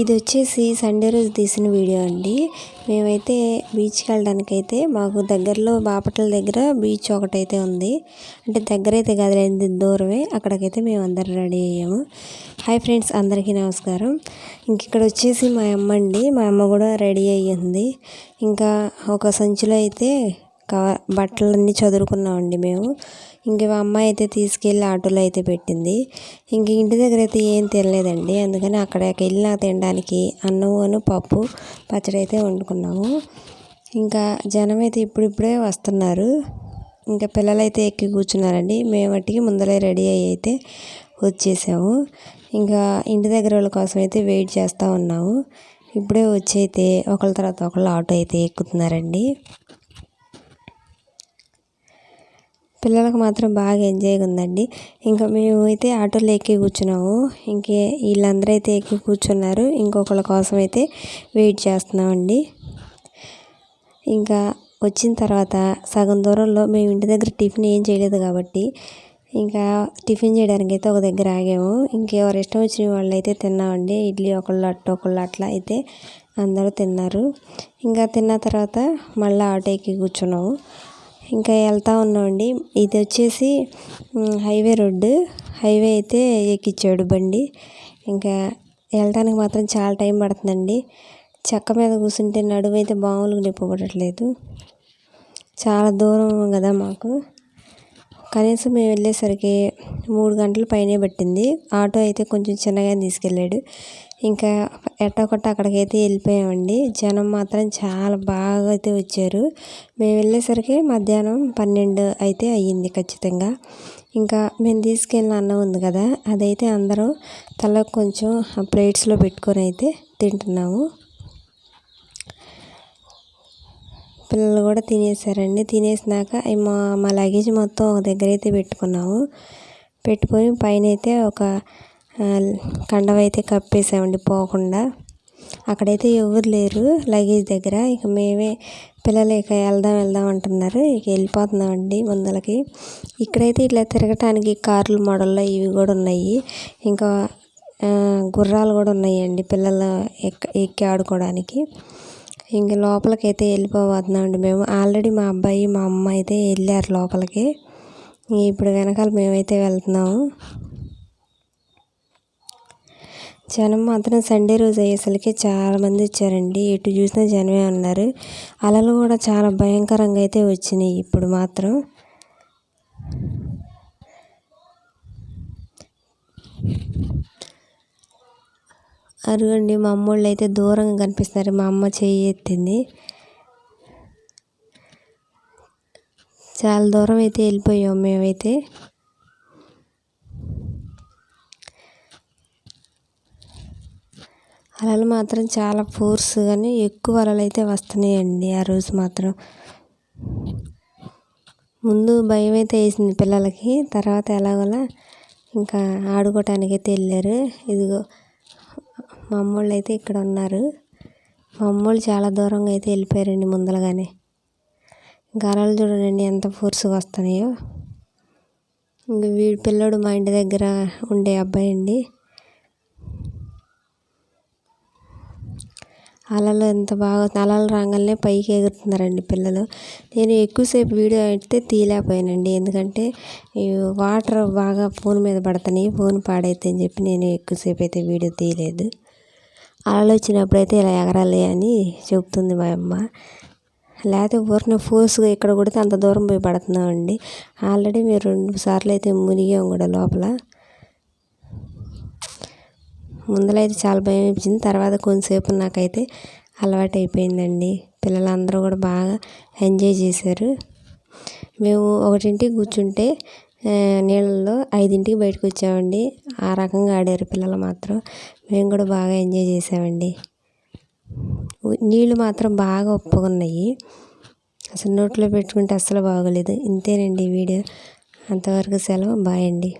ఇది వచ్చేసి సండే రోజు తీసిన వీడియో అండి. మేమైతే బీచ్కి వెళ్ళడానికి అయితే మాకు దగ్గరలో బాపట్ల దగ్గర బీచ్ ఒకటైతే ఉంది. అంటే దగ్గర అయితే కదలేదు దూరమే. అక్కడికైతే మేము అందరం రెడీ అయ్యాము. హాయ్ ఫ్రెండ్స్ అందరికీ నమస్కారం. ఇంక ఇక్కడ వచ్చేసి మా అమ్మ అండి. మా అమ్మ కూడా రెడీ అయ్యింది. ఇంకా ఒక సంచిలో అయితే బట్టలన్నీ చదువుకున్నామండి మేము. ఇంక మా అమ్మాయి అయితే తీసుకెళ్ళి ఆటోలో అయితే పెట్టింది. ఇంక ఇంటి దగ్గర అయితే ఏం తినలేదండి. అందుకని అక్కడికి వెళ్ళినా తినడానికి అన్నమును పప్పు పచ్చడి అయితే వండుకున్నాము. ఇంకా జనం అయితే ఇప్పుడిప్పుడే వస్తున్నారు. ఇంకా పిల్లలు అయితే ఎక్కి కూర్చున్నారండి. మేము మట్టికి ముందరే రెడీ అయ్యి అయితే వచ్చేసాము. ఇంకా ఇంటి దగ్గర వాళ్ళ కోసం అయితే వెయిట్ చేస్తూ ఉన్నాము. ఇప్పుడే వచ్చి అయితే ఒకళ్ళ తర్వాత ఒకళ్ళు ఆటో అయితే ఎక్కుతున్నారండి. పిల్లలకు మాత్రం బాగా ఎంజాయ్గా ఉందండి. ఇంకా మేము అయితే ఆటోలో ఎక్కి కూర్చున్నాము. ఇంకే వీళ్ళందరూ అయితే ఎక్కి కూర్చున్నారు. ఇంకొకళ్ళ కోసం అయితే వెయిట్ చేస్తున్నామండి. ఇంకా వచ్చిన తర్వాత సగం దూరంలో మేము ఇంటి దగ్గర టిఫిన్ ఏం చేయలేదు కాబట్టి ఇంకా టిఫిన్ చేయడానికి అయితే ఒక దగ్గర ఆగాము. ఇంకెవరు ఇష్టం వచ్చిన వాళ్ళు అయితే తిన్నామండి. ఇడ్లీ ఒకళ్ళు అట్టు ఒకళ్ళు అట్లా అయితే అందరూ తిన్నారు. ఇంకా తిన్న తర్వాత మళ్ళీ ఆటో ఎక్కి కూర్చున్నాము. ఇంకా వెళ్తూ ఉన్నామండి. ఇది వచ్చేసి హైవే రోడ్డు. హైవే అయితే ఎక్కించాడు బండి. ఇంకా వెళ్ళటానికి మాత్రం చాలా టైం పడుతుందండి. చెక్క మీద కూర్చుంటే నడుము అయితే మామూలుగా పడట్లేదు చాలా దూరం కదా మాకు. కనీసం మేము వెళ్ళేసరికి మూడు గంటల పైనే పట్టింది. ఆటో అయితే కొంచెం చిన్నగా తీసుకెళ్ళాడు. ఇంకా ఎట్టకొట్ట అక్కడికైతే వెళ్ళిపోయామండి. జనం మాత్రం చాలా బాగా అయితే వచ్చారు. మేము వెళ్ళేసరికి మధ్యాహ్నం పన్నెండు అయితే అయ్యింది ఖచ్చితంగా. ఇంకా మేము తీసుకెళ్ళిన అన్నం ఉంది కదా అదైతే అందరం తల కొంచెం ప్లేట్స్లో పెట్టుకొని అయితే తింటున్నాము. పిల్లలు కూడా తినేసారండి. తినేసినాక మా మా లగేజ్ మొత్తం ఒక దగ్గర అయితే పెట్టుకున్నాము. పెట్టుకొని పైన అయితే ఒక కండవ అయితే కప్పేసామండి పోకుండా. అక్కడైతే ఎవరు లేరు లగేజ్ దగ్గర. ఇక మేమే పిల్లలు ఇక వెళ్దాం వెళ్దాం అంటున్నారు. ఇక వెళ్ళిపోతున్నామండి ముందలకి. ఇక్కడైతే ఇట్లా తిరగటానికి కార్లు మోడల్లో ఇవి కూడా ఉన్నాయి. ఇంకా గుర్రాలు కూడా ఉన్నాయండి పిల్లలు ఎక్కి ఆడుకోవడానికి. ఇంక లోపలికి అయితే వెళ్ళిపోబోతున్నామండి మేము. ఆల్రెడీ మా అబ్బాయి మా అమ్మ అయితే వెళ్ళారు లోపలికి. ఇప్పుడు వెనకాల మేమైతే వెళ్తున్నాము. జనం మాత్రం సండే రోజు అయ్యేసరికి చాలామంది వచ్చారండి. ఎటు చూసినా జనమే ఉన్నారు. అలలు కూడా చాలా భయంకరంగా అయితే వచ్చినాయి ఇప్పుడు మాత్రం. అరుగండి మా అమ్మోళ్ళు అయితే దూరంగా కనిపిస్తున్నారు. మా అమ్మ చెయ్యి ఎత్తింది. చాలా దూరం అయితే వెళ్ళిపోయాం మేమైతే. అలలు మాత్రం చాలా ఫోర్స్ కానీ ఎక్కువ అలలు అయితే వస్తున్నాయండి ఆ రోజు మాత్రం. ముందు భయం అయితే వేసింది పిల్లలకి తర్వాత ఎలాగోలా ఇంకా ఆడుకోవటానికి అయితే వెళ్ళారు. ఇదిగో మా అమ్మోళ్ళు అయితే ఇక్కడ ఉన్నారు. మా అమ్మోళ్ళు చాలా దూరంగా అయితే వెళ్ళిపోయారండి ముందరగానే. ఇంకా అలలు చూడండి ఎంత ఫోర్స్గా వస్తున్నాయో. ఇంక వీడి పిల్లడు మా ఇంటి దగ్గర ఉండే అబ్బాయి అండి. అలలు ఎంత బాగా అలలు రాగానే పైకి ఎగురుతున్నారండి పిల్లలు. నేను ఎక్కువసేపు వీడియో అయితే తీయలేకపోయానండి. ఎందుకంటే వాటర్ బాగా ఫోన్ మీద పడుతున్నాయి. ఫోన్ పాడైతే అని చెప్పి నేను ఎక్కువసేపు అయితే వీడియో తీయలేదు. అలలు ఇలా ఎగరాలి అని చెబుతుంది మా అమ్మ. లేకపోతే ఊరిన ఫోర్స్గా ఇక్కడ కొడితే అంత దూరం పోయి పడుతున్నామండి. ఆల్రెడీ మేము రెండు సార్లు అయితే మునిగాం కూడా లోపల. ముందర అయితే చాలా భయం అనిపించింది తర్వాత కొంతసేపు నాకైతే అలవాటు అయిపోయిందండి పిల్లలందరూ కూడా బాగా ఎంజాయ్ చేశారు. మేము ఒకటింటికి కూర్చుంటే నీళ్ళల్లో ఐదింటికి బయటకు వచ్చామండి ఆ రకంగా ఆడారు పిల్లలు మాత్రం. మేము కూడా బాగా ఎంజాయ్ చేసామండి. నీళ్ళు మాత్రం బాగా ఉప్పగున్నాయి. అసలు నోట్లో పెట్టుకుంటే అస్సలు బాగోలేదు. ఇంతేనండి వీడియో. అంతవరకు సెలవు. బాయ్ అండి.